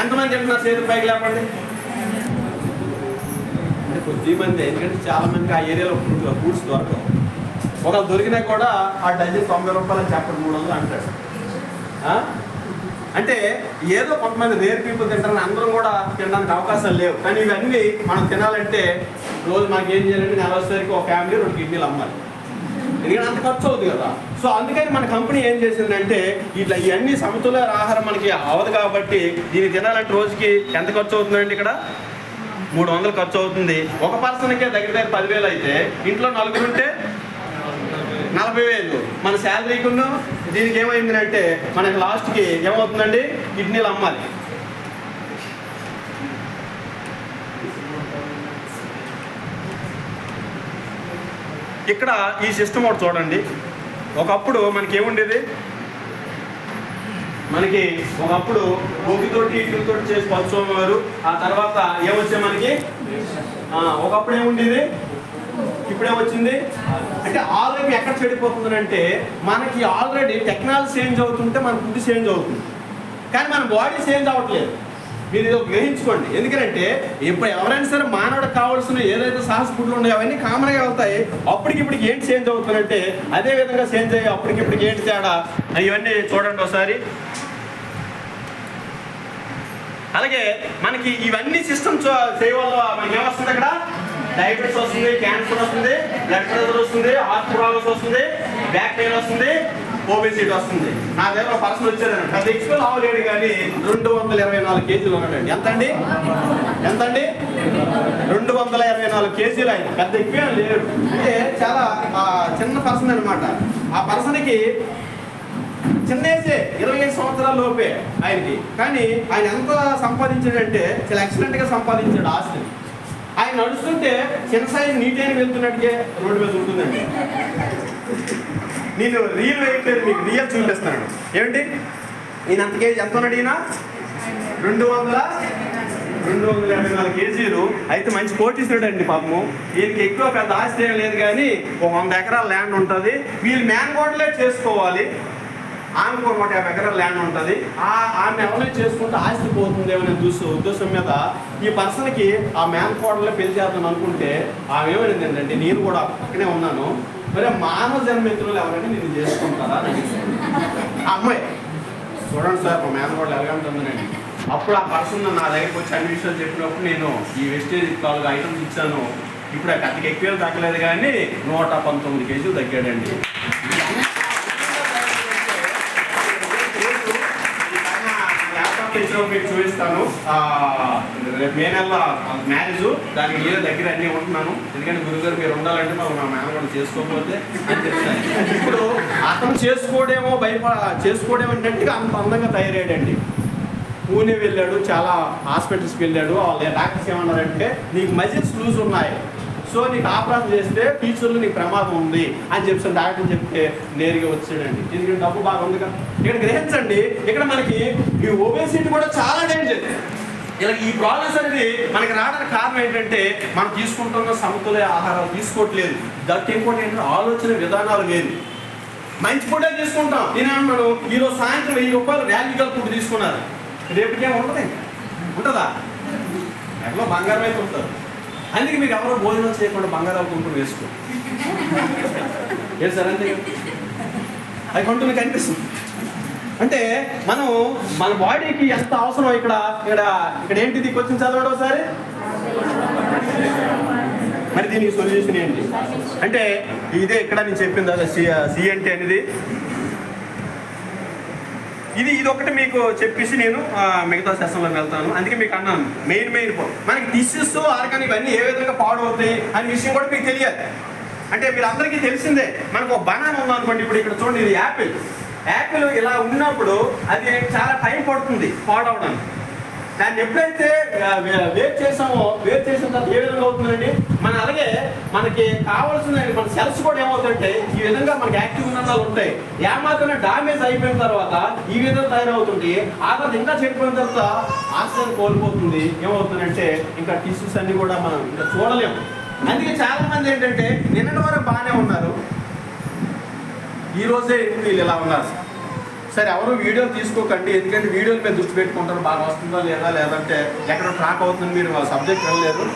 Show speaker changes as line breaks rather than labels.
ఎంతమంది తింటున్నారు చేతులు పైకి లేపండి? అంటే కొద్ది మంది ఎందుకంటే చాలా మందికి ఆ ఏరియాలో ఫ్రూట్స్ దొరకవు. ఒకవేళ దొరికినా కూడా ఆ డజన్ తొంభై రూపాయలు అని చెప్పండి మూడు వందలు అంటాడు. అంటే ఏదో కొంతమంది రేర్ పీపుల్ తింటారని అందరం కూడా తినడానికి అవకాశాలు లేవు. కానీ ఇవన్నీ మనం తినాలంటే రోజు మనకి ఏం చేయాలంటే నెల వచ్చేసరికి ఒక ఫ్యామిలీ రెండు కిడ్నీలు అమ్మాలి. ఎందుకంటే అంత ఖర్చు అవుతుంది కదా. సో అందుకని మన కంపెనీ ఏం చేసిందంటే ఇట్లా ఇవన్నీ సమతుల్య ఆహారం మనకి అవదు కాబట్టి దీన్ని తినాలంటే రోజుకి ఎంత ఖర్చు అవుతుందండి ఇక్కడ? మూడు వందలు ఖర్చు అవుతుంది. ఒక పర్సన్కే దగ్గర దగ్గర పదివేలు అయితే ఇంట్లో నలుగురు ఉంటే నలభై వేలు. మన శాలరీకును దీనికి ఏమైందంటే మనకి లాస్ట్కి ఏమవుతుందండి? కిడ్నీలు అమ్మాలి. ఇక్కడ ఈ సిస్టమ్ ఒకటి చూడండి. ఒకప్పుడు మనకి ఏముండేది మనకి ఒకప్పుడు భూమితోటి ఇటుకతోటి చేసి పంచుకోవారు ఆ తర్వాత ఏమొచ్చే మనకి? ఒకప్పుడు ఏముండేది? ఇప్పుడేమొచ్చింది అంటే ఆల్రెడీ ఎక్కడ చెడిపోతుంది అంటే మనకి ఆల్రెడీ టెక్నాలజీ చేంజ్ అవుతుంటే మన ఫుడ్ చేంజ్ అవుతుంది. కానీ మన బాడీ చేంజ్ అవ్వట్లేదు. మీరు ఇది గ్రహించుకోండి. ఎందుకంటే ఇప్పుడు ఎవరైనా సరే మానవుడికి కావాల్సిన ఏదైతే సాహస ఫుడ్లు ఉన్నాయో అవన్నీ కామన్గా వెళ్తాయి. అప్పటికిప్పటికి ఏంటి చేంజ్ అవుతుందంటే అదే విధంగా చేంజ్ అయ్యి అప్పటికిప్పటికి ఏంటి తేడా ఇవన్నీ చూడండి ఒకసారి. అలాగే మనకి ఇవన్నీ సిస్టమ్ చేయవల్ల మనకి ఏమొస్తుంది అక్కడ? డయాబెటీస్ వస్తుంది క్యాన్సర్ వస్తుంది బ్లడ్ ప్రెషర్ వస్తుంది హార్ట్ ప్రాబ్లమ్స్ వస్తుంది బ్యాక్ పెయిన్ వస్తుంది. ఓబెసిటీ వస్తుంది. నా దగ్గర పర్సన్ వచ్చారని పెద్ద ఎక్స్పెల్ లావలేడు కానీ రెండు వందల ఇరవై నాలుగు కేజీలు ఉన్నాడండి. ఎంత అండి ఎంత అండి రెండు వందల ఇరవై నాలుగు కేజీలు ఆయన. పెద్ద ఎక్కువ లేడు. అంటే చాలా చిన్న పర్సన్ అనమాట ఆ పర్సన్కి చిన్న ఏజే ఇరవై ఐదు సంవత్సరాల లోపే ఆయనకి. కానీ ఆయన ఎంత సంపాదించాడంటే చాలా ఎక్సలెంట్గా సంపాదించాడు ఆస్తిని. ఆయన నడుస్తుంటే చిన్న సైజు నీట్ అయిన వెళ్తున్నట్టుగా రోడ్డు మీద ఉంటుందండి. నేను రియల్ వేయట్లేదు మీకు రియల్ చూపిస్తున్నాను ఏమిటి? ఈయన అంత కేజీ? ఎంత ఉన్నాడు ఈయన? రెండు వందల రెండు వందల యాభై నాలుగు కేజీలు. అయితే మంచి కోటీశ్వరుడు అండి పాపము. వీళ్ళకి ఎక్కువ పెద్ద ఆస్తి ఏం లేదు కానీ ఒక వంద ఎకరాల ల్యాండ్ ఉంటుంది. వీళ్ళు మ్యాన్ గోడలే చేసుకోవాలి. ఆమెకు ఒక నూట యాభై ఎకరాల ల్యాండ్ ఉంటుంది. ఆ ఆమె ఎవరైనా చేసుకుంటే ఆస్తి పోతుంది అనే దుస్ ఉద్దేశం మీద ఈ పర్సన్కి ఆ మ్యాన్ కోడలే పెళ్ళి చేద్దాం అనుకుంటే ఆమె ఏమైంది ఏంటంటే నేను కూడా పక్కనే ఉన్నాను. మరి మానవ జన్మిత్రులు ఎవరైనా నేను చేసుకుంటారా? అమ్మాయి. చూడండి సార్ మా మ్యాన్ కూడా ఎలాగంటుందండి అప్పుడు ఆ పర్సన్ నా దగ్గరికి వచ్చి అన్ని విషయాలు చెప్పినప్పుడు నేను ఈ వెస్టేజ్ నాలుగు ఐటమ్స్ ఇచ్చాను. ఇప్పుడు ఆ కత్తికి ఎక్కువ తగ్గలేదు కానీ నూట పంతొమ్మిది కేజీలు తగ్గాడండి. ల్యాప్టాప్ మీకు చూపిస్తాను. రేపు మే నెల మ్యారేజ్. దానికి ఏదో దగ్గర అన్నీ ఉంటున్నాను. ఎందుకంటే గురుగారు మీరు ఉండాలంటే మాకు మా మేనగోడు చేసుకోకపోతే అని చెప్తాను ఇప్పుడు అతను చేసుకోవడేమో భయపడ చేసుకోవడేమో అంటే అంత అందంగా తయారయ్యాడండి. పూణే వెళ్ళాడు చాలా హాస్పిటల్స్కి వెళ్ళాడు. వాళ్ళ డాక్టర్స్ ఏమన్నారంటే నీకు మజిల్స్ లూజ్ ఉన్నాయి. సో నీకు ఆపరేషన్ చేస్తే ఫ్యూచర్లో నీకు ప్రమాదం ఉంది. అని చెప్పి డాక్టర్ చెప్తే నేరుగా వచ్చాడండి. ఎందుకంటే డబ్బు బాగా ఉంది కదా. ఇక్కడ గ్రహించండి ఇక్కడ మనకి ఈ ఒబేసిటీ కూడా చాలా డేంజర్ ఇలా ఈ ప్రాబ్లమ్స్ అనేది మనకి రావడానికి కారణం ఏంటంటే మనం తీసుకుంటున్న సమతుల్య ఆహారం తీసుకోవట్లేదు. దట్ ఇంకోటి ఏంటంటే ఆలోచన విధానాలు లేదు మంచి ఫుడ్ తీసుకుంటాం నేనేమన్నాను ఈరోజు సాయంత్రం వెయ్యి రూపాయలు ర్యాలీగల్ ఫుడ్ తీసుకున్నారు. రేపటికేం ఉంటుంది? ఉంటుందా? ఎక్కడో బంగారం అయితే ఉంటుంది. అందుకే మీరు ఎవరో భోజనం చేయకుండా బంగారం కొనుక్కుని వేసుకో. ఏం సార్ అంతే? అది కొంటుంది కనిపిస్తుంది అంటే మనం మన బాడీకి ఎంత అవసరం ఇక్కడ? ఇక్కడ ఇక్కడ ఏంటిది? కొంచెం చదవడం ఒకసారి. మరి దీనికి సొల్యూషన్ ఏంటి? అంటే ఇదే ఇక్కడ నేను చెప్పింది అదే సి సిఎన్టీ అనేది. ఇది ఇది ఒకటి మీకు చెప్పేసి నేను మిగతా సెషన్లోకి వెళ్తాను. అందుకే మీకు అన్నాను. మెయిన్ మెయిన్ మనకి డిషెస్ ఆర్గాన్ ఇవన్నీ ఏ విధంగా పాడవుతాయి అనే విషయం కూడా మీకు తెలియాలి. అంటే మీరు అందరికీ తెలిసిందే. మనకు ఒక బనానా ఉందనుకోండి ఇప్పుడు ఇక్కడ చూడండి ఇది యాపిల్. యాపిల్ ఇలా ఉన్నప్పుడు అది చాలా టైం పడుతుంది పాడవడానికి దాన్ని ఎప్పుడైతే వేట్ చేసామో వేట్ చేసిన తర్వాత ఏ విధంగా అవుతుందండి? మన అలాగే మనకి కావాల్సిన మన సెల్స్ కూడా ఏమవుతుందంటే ఈ విధంగా మనకి యాక్టివ్ ఉన్న ఉంటాయి. ఏమాత్రమే డామేజ్ అయిపోయిన తర్వాత ఈ విధంగా తయారవుతుంది ఆ తర్వాత ఇంకా చెడిపోయిన తర్వాత ఆక్సిజన్ కోల్పోతుంది. ఏమవుతుందంటే ఇంకా టిష్యూస్ అన్ని కూడా మనం ఇంకా చూడలేము. అందుకే చాలా మంది ఏంటంటే నిన్నటి వరకు బాగానే ఉన్నారు. ఈ రోజే వీళ్ళు ఇలా ఉన్నారు? సరే ఎవరు వీడియో తీసుకోకండి ఎందుకంటే వీడియోల మీద దృష్టి పెట్టుకుంటారు బాగా వస్తుందా లేదా లేదంటే ఎక్కడ ట్రాక్ అవుతుంది మీరు సబ్జెక్ట్ వెళ్ళలేరు